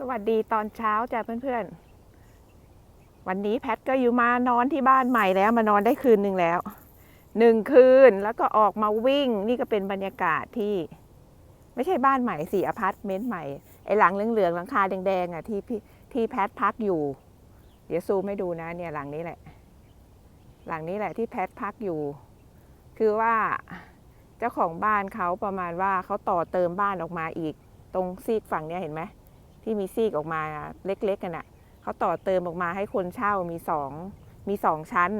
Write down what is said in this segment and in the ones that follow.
สวัสดีตอนเช้าจ้ะเพื่อนๆ วันนี้แพทก็อยู่มานอนที่บ้านใหม่แล้วมานอนได้คืนหนึ่งแล้วหนึ่งคืนแล้วก็ออกมาวิ่งนี่ก็เป็นบรรยากาศที่ ไม่ใช่บ้านใหม่สี่อพาร์ตเมนต์ใหม่ไอหลังเหลืองๆหลังคาแดงๆอะที่พี่ที่แพทพักอยู่ เดี๋ยวซูมให้ดูนะเนี่ยหลังนี้แหละ หลังนี้แหละที่แพทพักอยู่ คือว่าเจ้าของบ้านเขาประมาณว่าเขาต่อเติมบ้านออกมาอีก ตรงซีกฝั่งเนี้ยเห็นไหม ที่มีซีกออกมาเล็กๆกันน่ะเขาต่อเติมออกมาให้คนเช่ามีสองมีสองชั้น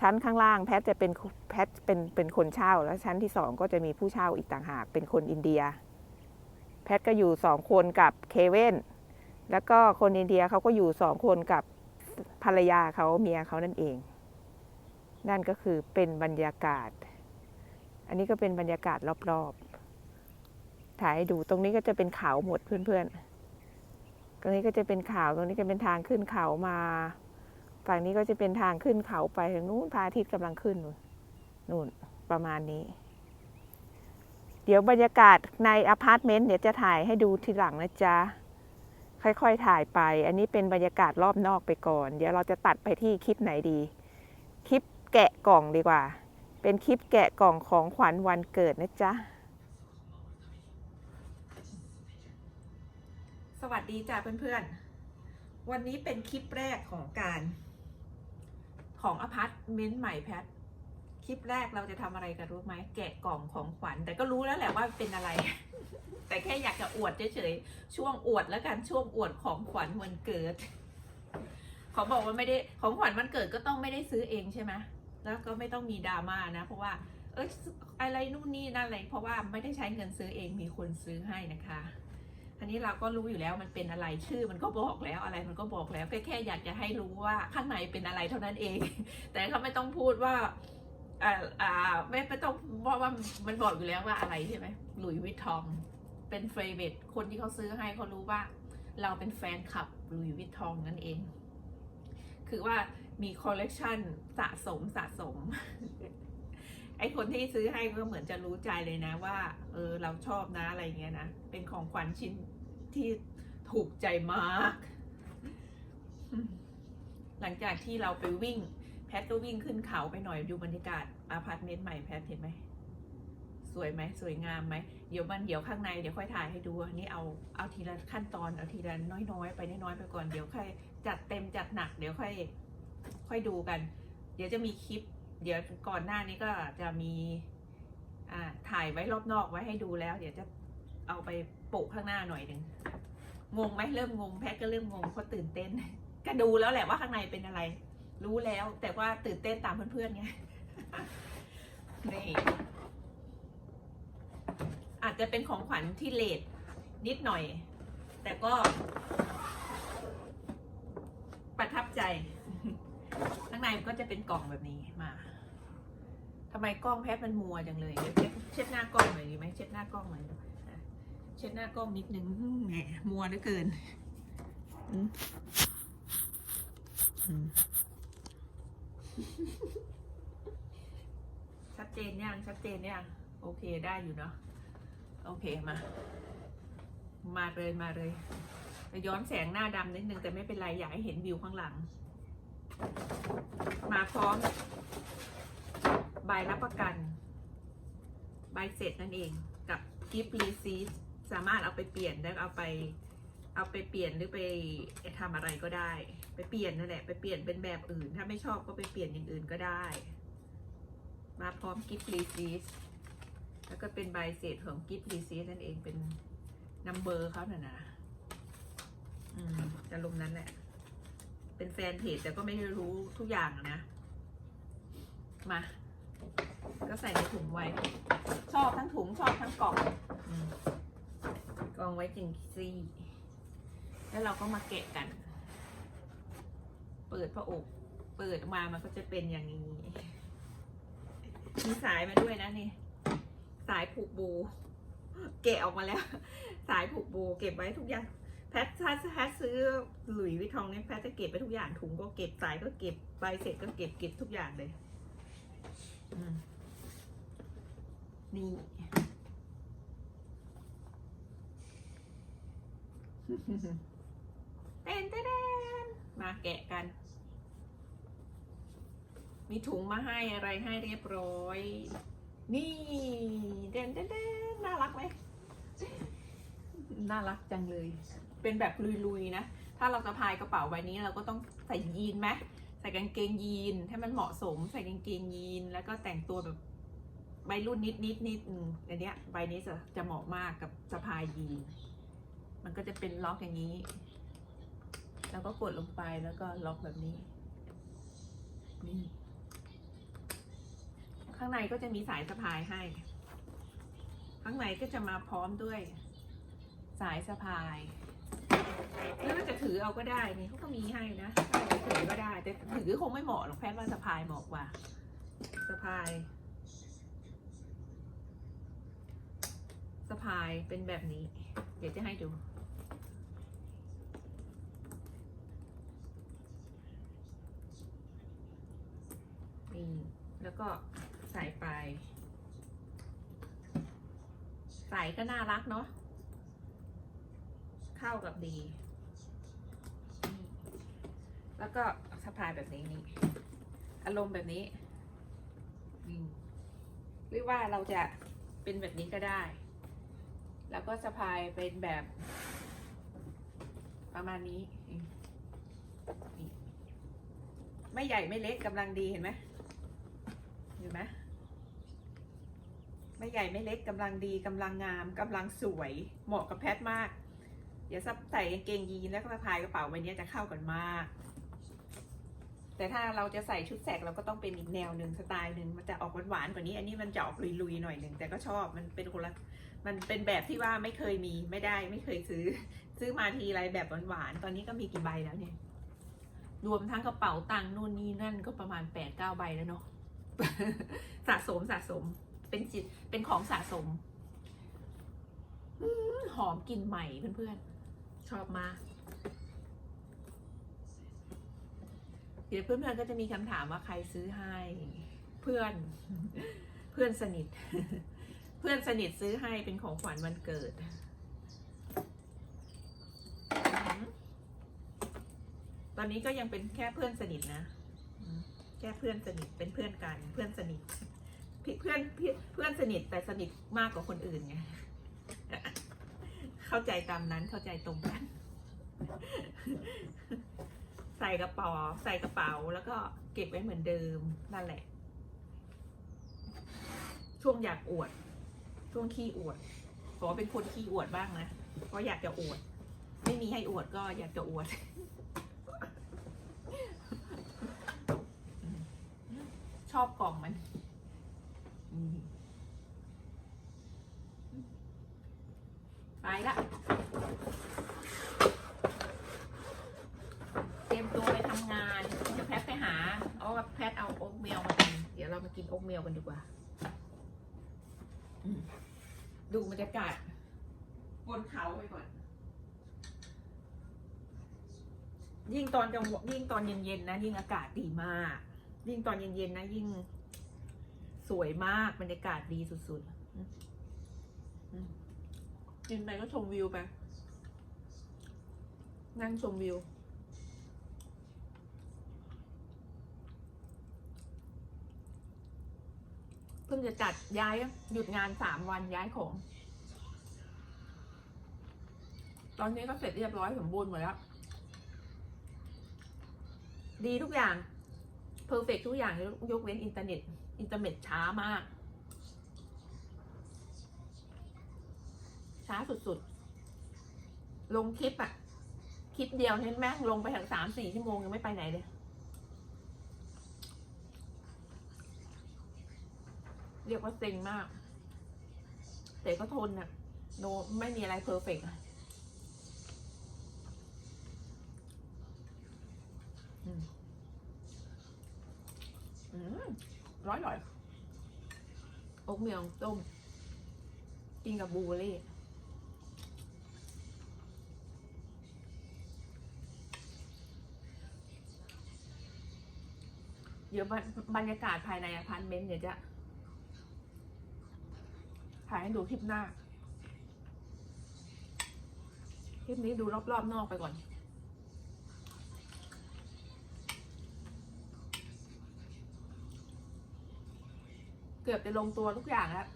ชั้นข้างล่างแพทจะเป็นแพทเป็นเป็นคนเช่า แล้วชั้นที่สองก็จะมีผู้เช่าอีกต่างหากเป็นคนอินเดีย แพทก็อยู่สองคนกับเคเว่นแล้วก็คนอินเดียเขาก็อยู่สองคนกับภรรยาเขาเมียเขานั่นเอง นั่นก็คือเป็นบรรยากาศ อันนี้ก็เป็นบรรยากาศรอบๆ ถ่ายให้ดูตรงนี้ก็จะเป็นเขาหมดเพื่อนๆ ตรงนี้ก็จะเป็นเขาตรงนี้ก็เป็นทางขึ้นเขามา ฝั่งนี้ก็จะเป็นทางขึ้นเขาไปทางนู้นพระอาทิตย์กำลังขึ้นนู่นนู่นประมาณนี้ เดี๋ยวบรรยากาศในอพาร์ตเมนต์เดี๋ยวจะถ่ายให้ดูทีหลังนะจ๊ะ ค่อยๆถ่ายไป อันนี้เป็นบรรยากาศรอบนอกไปก่อน เดี๋ยวเราจะตัดไปที่คลิปไหนดี คลิปแกะกล่องดีกว่า เป็นคลิปแกะกล่องของขวัญวันเกิดนะจ๊ะ สวัสดีจ้าเพื่อนๆ วันนี้เป็นคลิปแรกของการของอพาร์ตเมนต์ใหม่แพท คลิปแรกเราจะทำอะไรกันรู้ไหม แกะกล่องของขวัญ แต่ก็รู้แล้วแหละว่าเป็นอะไร แต่แค่อยากจะอวดเฉยๆ ช่วงอวดแล้วกัน ช่วงอวดของขวัญวันเกิดขาบอกว่าไม่ได้ ของขวัญวันเกิดก็ต้องไม่ได้ซื้อเองใช่ไหมแล้วก็ไม่ต้องมีดราม่านะ เพราะว่า เอยอะไรนู่นนี่นั่นอะไร เพราะว่าไม่ได้ใช้เงินซื้อเอง มีคนซื้อให้นะคะ อันนี้เราก็รู้อยู่แล้วมันเป็นอะไรชื่อมันก็บอกแล้วอะไรมันก็บอกแล้วแค่แค่อยากจะให้รู้ว่าข้างในเป็นอะไรเท่านั้นเอง แต่เขาไม่ต้องพูดว่าอ่าอ่าไม่ไม่ต้องว่าว่ามันบอกอยู่แล้วว่าอะไรใช่ไหมหลุยวิตตอง เป็นเฟรเวตคนที่เขาซื้อให้เขารู้ว่า เราเป็นแฟนคลับหลุยวิตตองนั่นเอง คือว่ามีคอลเลกชันสะสมสะสม ไอคนที่ซื้อให้ก็เหมือนจะรู้ใจเลยนะว่า เออเราชอบนะอะไรเงี้ยนะ เป็นของขวัญชิ้นที่ถูกใจมาก หลังจากที่เราไปวิ่ง แพทก็วิ่งขึ้นเขาไปหน่อยดูบรรยากาศอาพาร์ตเมนต์ใหม่แพทเห็นไหมสวยไหมสวยงามไหมเดี๋ยวมันเดี๋ยวข้างในเดี๋ยวค่อยถ่ายให้ดูอันนี้เอาเอาทีละขั้นตอนเอาทีละน้อยๆ ไปน้อยๆไปก่อนเดี๋ยวค่อยจัดเต็มจัดหนักเดี๋ยวค่อย ค่อยดูกัน เดี๋ยวจะมีคลิป เดี๋ยวก่อนหน้านี้ก็จะมีอ่าถ่ายไว้รอบนอกไว้ให้ดูแล้ว เดี๋ยวจะเอาไปโปะข้างหน้าหน่อยหนึ่งงงไหมเริ่มงงแพทก็เริ่มงงเพราะตื่นเต้นก็ดูแล้วแหละว่าข้างในเป็นอะไร รู้แล้วแต่ว่าตื่นเต้นตามเพื่อนๆไงนี่อาจจะเป็นของขวัญที่เลทนิดหน่อย แต่ก็ ประทับใจ ข้างในก็จะเป็นกล่องแบบนี้มา ทำไมกล้องแพทมันมัวจังเลยเดี๋ยวเช็ดเช็ดหน้ากล้องหน่อยดีไหมเช็ดหน้ากล้องหน่อยเช็ดหน้ากล้องนิดนึงแหมมัวเหลือเกินชัดเจนยังชัดเจนยังโอเคได้อยู่เนาะโอเคมา มาเลยมาเลยย้อนแสงหน้าดำนิดนึงแต่ไม่เป็นไรอยากให้เห็นวิวข้างหลัง มาพร้อม ใบรับประกัน ใบเสร็จนั่นเองกับกิฟต์รีซีสสามารถเอาไปเปลี่ยนได้เอาไป เอาไปเปลี่ยนหรือไปทำอะไรก็ได้ ไปเปลี่ยนนั่นแหละไปเปลี่ยนเป็นแบบอื่น ถ้าไม่ชอบก็ไปเปลี่ยนอย่างอื่นก็ได้ มาพร้อมกิฟต์รีซีสแล้วก็เป็นใบเสร็จของกิฟต์รีซีสนั่นเองเป็นนัมเบอร์เขาน่ะนะอืมจะลงนั้นแหละ เป็นแฟนเพจแต่ก็ไม่ได้รู้ทุกอย่างนะ มา ก็ใส่ในถุงไว้ ชอบทั้งถุงชอบทั้งกล่องอมกล่องไว้จริงซี่แล้วเราก็มาแกะกัน เปิดพระอก เปิดออกมามันก็จะเป็นอย่างนี้ มีสายมาด้วยนะนี่ สายผูกโบเกะออกมาแล้ว สายผูกโบเก็บไว้ทุกอย่าง แพทถ้าแพทซื้อหลุยส์วิตตองเนี่ยแพทจะเก็บไปทุกอย่างถุงก็เก็บสายก็เก็บใบเสร็จก็เก็บเก็บทุกอย่างเลย อืมนี่เต้ นเต้นเต้นมาแกะกัน มีถุงมาให้อะไรให้เรียบร้อย นี่เด่นเด่นเด่นน่ารักไหมน่ารักจังเลย เป็นแบบลุยๆนะ ถ้าเราสะพายกระเป๋าใบนี้เราก็ต้องใส่ยีนไหมใส่กางเกงยีนให้มันเหมาะสม ใส่กางเกงยีนแล้วก็แต่งตัวแบบ ใบรุ่นนิดนิดนิดอืมอันเนี้ยใบนี้จะจะเหมาะมากกับสะพายยีนมันก็จะเป็นล็อกอย่างนี้ แล้วก็กดลงไปแล้วก็ล็อกแบบนี้นี่ข้างในก็จะมีสายสะพายให้ ข้างในก็จะมาพร้อมด้วยสายสะพายหรือว่าจะถือเอาก็ได้นี่เขาก็มีให้นะถ้าจะถือก็ได้ แต่ถือคงไม่เหมาะหรอกแพทย์ว่าสะพายเหมาะกว่าสะพาย สะพายเป็นแบบนี้ เดี๋ยวจะให้ดู นี่ แล้วก็ใส่ไป ใส่ก็น่ารักเนาะ เข้ากับดี แล้วก็สะพายแบบนี้นี่ อารมณ์แบบนี้ หรือว่าเราจะเป็นแบบนี้ก็ได้ แล้วก็สะพายเป็นแบบ ประมาณนี้นี่ไม่ใหญ่ไม่เล็กกำลังดีเห็นไหมเห็นไหมไม่ใหญ่ไม่เล็กกำลังดีกำลังงามกำลังสวยเหมาะกับแพทมาก เดี๋ยวซับใส่กางเกงยีนแล้วก็สะพายกระเป๋าใบนี้จะเข้ากันมาก แต่ถ้าเราจะใส่ชุดแสกเราก็ต้องเป็นอีกแนวหนึ่งสไตล์หนึ่งมันจะออกหวานๆกว่านี้ อันนี้มันจะออกลุยๆหน่อยหนึ่งแต่ก็ชอบมันเป็นคนละ มันเป็นแบบที่ว่าไม่เคยมีไม่ได้ไม่เคยซื้อ ซื้อมาทีไรแบบหวานๆ ตอนนี้ก็มีกี่ใบแล้วเนี่ย รวมทั้งกระเป๋าตังค์นู่นนี่นั่นก็ประมาณแปดเก้าใบแล้วเนาะสะสมสะสมเป็นจิตเป็นของสะสมหอมกลิ่นใหม่เพื่อนๆ ชอบมากเดี๋ยวเพื่อนๆก็จะมีคำถามว่าใครซื้อให้ เพื่อนเพื่อนสนิท เพื่อนสนิทซื้อให้เป็นของขวัญวันเกิด ตอนนี้ก็ยังเป็นแค่เพื่อนสนิทนะ แค่เพื่อนสนิทเป็นเพื่อนกัน เพื่อนสนิทพี่เพื่อนเพื่อนสนิทแต่สนิทมากกว่าคนอื่นไง เข้าใจตามนั้นเข้าใจตรงกัน ใส่กระเป๋าใส่กระเป๋าแล้วก็เก็บไว้เหมือนเดิมนั่นแหละช่วงอยากอวด ช่วงขี้อวดขอเป็นคนขี้อวดบ้างนะเพราะอยากจะอวด ไม่มีให้อวดก็อยากจะอวดชอบกล่องมัน ไปละ เตรียมตัวไปทำงาน เดี๋ยวแพทไปหา เอาแพทเอาโอ๊กเมลมากิน เดี๋ยวเรามากินโอ๊กเมลกันดีกว่า ดูบรรยากาศบนเขาไปก่อน ยิ่งตอนกลางวันยิ่งตอนเย็นๆนะ ยิ่งอากาศดีมาก ยิ่งตอนเย็นๆนะ ยิ่งสวยมากบรรยากาศดีสุดๆอืมอืมกินไปก็ชมวิวไป นั่งชมวิว พิ่งจะจัดย้ายหยุดงานสามวันย้ายของ ตอนนี้ก็เสร็จเรียบร้อยสมบูรณ์หมดแล้ว ดีทุกอย่างเพอร์เฟกทุกอย่างยกเว้นอินเทอร์เน็ต อินเทอร์เน็ตช้ามาก ช้าสุดๆ ลงคลิปอะคลิปเดียวเห็นไหมลงไปถึงสามสี่ชั่วโมงยังไม่ไปไหนเลย เรียกว่าเซ็งมาก แต่ก็ทนอะโนไม่มีอะไรเพอร์เฟกต์อะอืมอืมร้อยหน่อยอกเมียงต้ม กินกับบูเบอร์รี่เดี๋ยวบรรบรรยากาศภายในอพาร์ตเมนต์เดี๋ยวจะ ถ่ายให้ดูคลิปหน้า คลิปนี้ดูรอบๆนอกไปก่อน เกือบจะลงตัวทุกอย่างแล้ว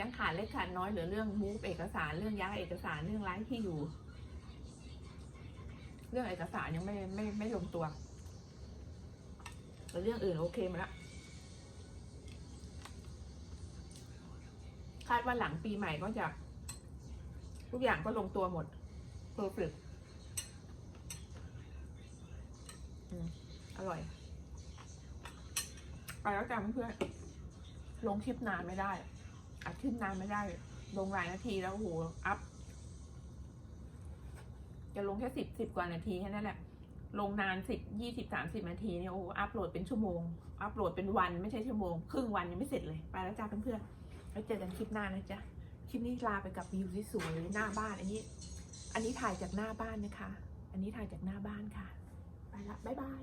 ยังขาดเล็กขาดน้อยเหลือเรื่องมูฟเอกสารเรื่องย้ายเอกสารเรื่องร้ายที่อยู่ เรื่องเอกสารยังไม่ไม่ไม่ลงตัวแต่เรื่องอื่นโอเคมาแล้ว คาดว่าหลังปีใหม่ก็จะ ทุกอย่างก็ลงตัวหมดเพอร์เฟกอร่อย ไปแล้วจ้ะเพื่อนลงคลิปนานไม่ได้ อัดคลิปนานไม่ได้ ลงหลายนาทีแล้วโอ้โหอัพ จะลงแค่สิบสิบกว่านาทีแค่นั้นแหละ ลงนานสิบยี่สิบสามสิบนาทีเนี่ยโอ้โหอัพโหลดเป็นชั่วโมง อัพโหลดเป็นวันไม่ใช่ชั่วโมง ครึ่งวันยังไม่เสร็จเลย ไปแล้วจ้าเพื่อนๆ แล้วเจอกันคลิปหน้านะจ๊ะ คลิปนี้ลาไปกับวิวที่สวยหน้าบ้าน อันนี้ อันนี้ถ่ายจากหน้าบ้านนะคะ อันนี้ถ่ายจากหน้าบ้านค่ะ ไปละ บ๊ายบาย